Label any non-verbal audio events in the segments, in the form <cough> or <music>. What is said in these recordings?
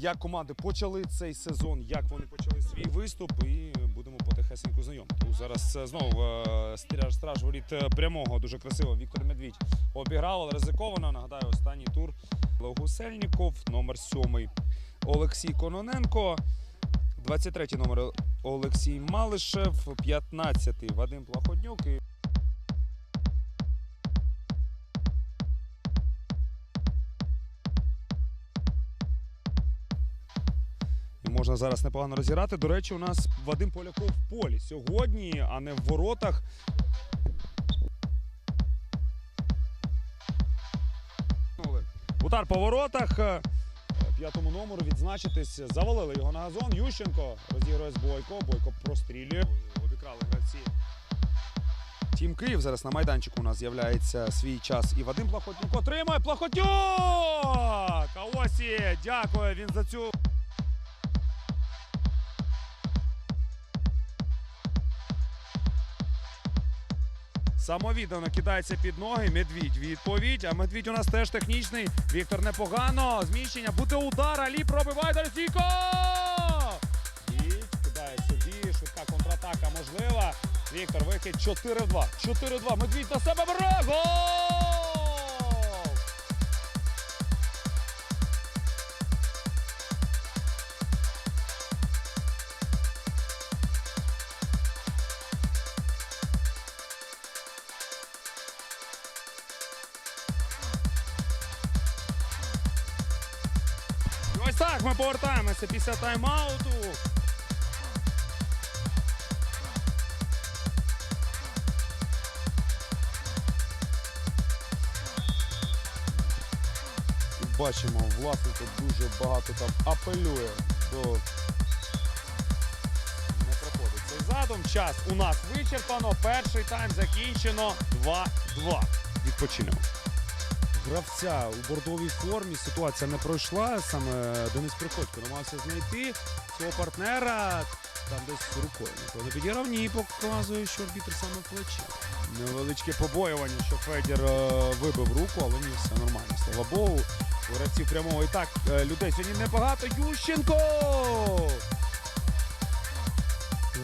Як команди почали цей сезон, як вони почали свій виступ, і будемо потихесеньку знайомити. Ну, Зараз знову е, страж, страж воріт е, прямого, дуже красиво. Віктор Медвідь обіграв, але ризиковано. Нагадаю, останній тур Логусельніков, номер сьомий Олексій Кононенко. 23-й номер Олексій Малишев, 15-й Вадим Плаходнюк. Можна зараз непогано розіграти. До речі, у нас Вадим Поляков в полі сьогодні, а не в воротах. Удар по воротах. Е, П'ятому номеру відзначитись. Завалили його на газон. Ющенко розігрує з Бойко. Бойко прострілює. Обікрали гравці. Тім Київ зараз на майданчику у нас з'являється свій час. І Вадим Плахотнюк отримує Плахотнюк! А ось і дякую він за цю. Самовіддано кидається під ноги. Медвідь відповідь. А медвідь у нас теж технічний. Віктор непогано. Зміщення. Буде удар. Алі пробиває далі. Стійко! І кидає собі. Швидка контратака можлива. Віктор вихід 4-2. 4-2. Медвідь на себе бере. Гол! Ось так ми повертаємося після тайм-ауту. Бачимо, власник тут дуже багато там апелює до задум. Час у нас вичерпано. Перший тайм закінчено 2-2. Відпочинемо. Гравця у бордовій формі ситуація не пройшла. Саме Денис Приходько намагався знайти свого партнера. Там десь рукою. Не підіграв, ні, показує, що арбітр саме в плечі. Невеличке побоювання, що Федір е, вибив руку, але ні, все нормально. Слава Богу. У гравців прямого і так е, людей сьогодні небагато. Ющенко!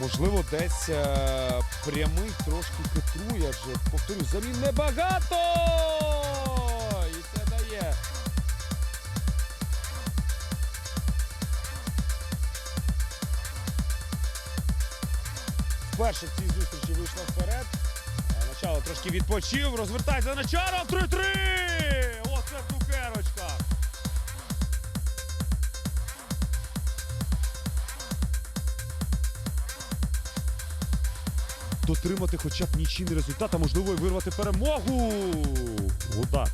Можливо, десь е, прямий трошки хитрує, адже повторю, замін небагато! Вперше в цій зустрічі вийшла вперед. Е, Начало трошки відпочив, розвертається начало 3-3! Оце цукерочка! дотримати хоча б нічийний результат, а можливо і вирвати перемогу. Удар.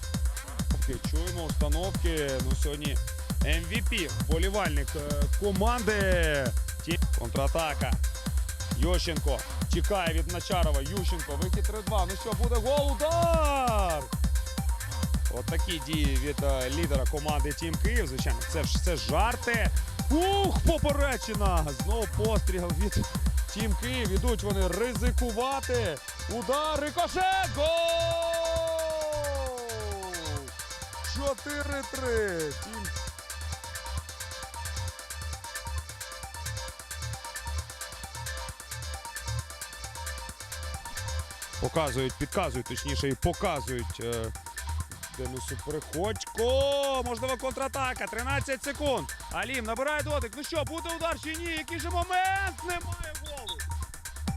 Чуємо установки. Ну, сьогодні MVP, вболівальник е, команди. Контратака. Йощенко тікає від Начарова. Ющенко, вихід 3-2. Ну що, буде гол, удар! От такі дії від е, лідера команди Тім Київ. Звичайно, це ж це жарти. Ух, поперечина! Знову постріл від Тім Київ. Ідуть вони ризикувати. Удар, рикошет! Гол! 4-3. Тім Показують, підказують, точніше, і показують е, Денису Приходько. Можливо, контратака. 13 секунд. Алім набирає дотик. Ну що, буде удар чи ні? Який же момент? Немає голу.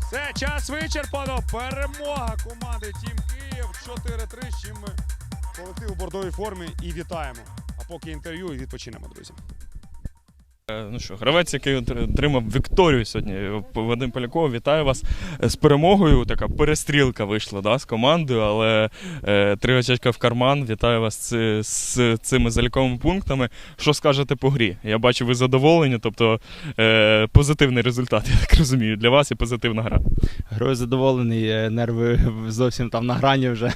Все, час вичерпано. Перемога команди Тім Київ 4-3. З чим ми колектив у бордовій формі і вітаємо. А поки інтерв'ю і відпочинемо, друзі. Е, Ну що, гравець, який отримав Вікторію сьогодні. Вадим Поляков, вітаю вас з перемогою. Така перестрілка вийшла да, з командою, але е, очечка в карман. Вітаю вас з, з цими заліковими пунктами. Що скажете по грі? Я бачу, ви задоволені, тобто е, позитивний результат, я так розумію, для вас і позитивна гра. Грою задоволений, е, нерви зовсім там на грані вже.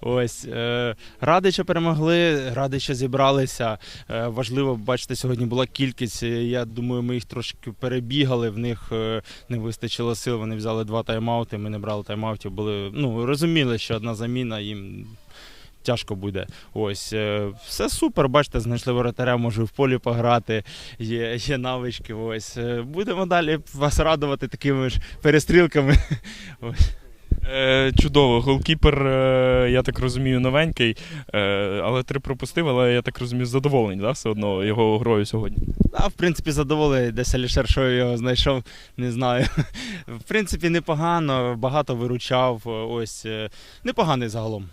Ось. е, Радий, що перемогли, радий, що зібралися. Е, Важливо, бачите, сьогодні була кількість. Е, Я думаю, ми їх трошки перебігали, в них е, не вистачило сил. Вони взяли два тайм-аути, ми не брали тайм-аутів. Були, ну, розуміли, що одна заміна їм. Тяжко буде. Ось е, все супер. Бачите, знайшли воротаря, можу в полі пограти. Є, є навички. Ось будемо далі вас радувати такими ж перестрілками. <laughs> Е, чудово. Голкіпер, е, я так розумію, новенький, е, але три пропустив, але я так розумію, задоволений, да, все одно його грою сьогодні. А, в принципі, задоволений, десь Алішер, що його знайшов, не знаю. <laughs> В принципі, непогано, багато виручав. Ось непоганий загалом.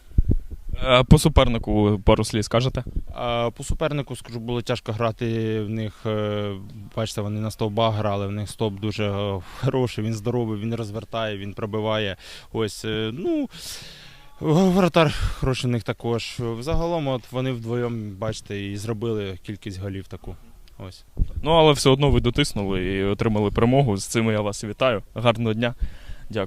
Е, по супернику пару слів скажете? А по супернику, скажу, було тяжко грати. В них, е, бачите, вони на стовбах грали, в них стоп дуже е, хороший, він здоровий, він розвертає, він пробиває. Ось, е, ну. Воротар хороший в них також. Загалом, от вони вдвоєм, бачите, і зробили кількість голів таку. Ось. Ну, але все одно ви дотиснули і отримали перемогу. З цим я вас вітаю. Гарного дня.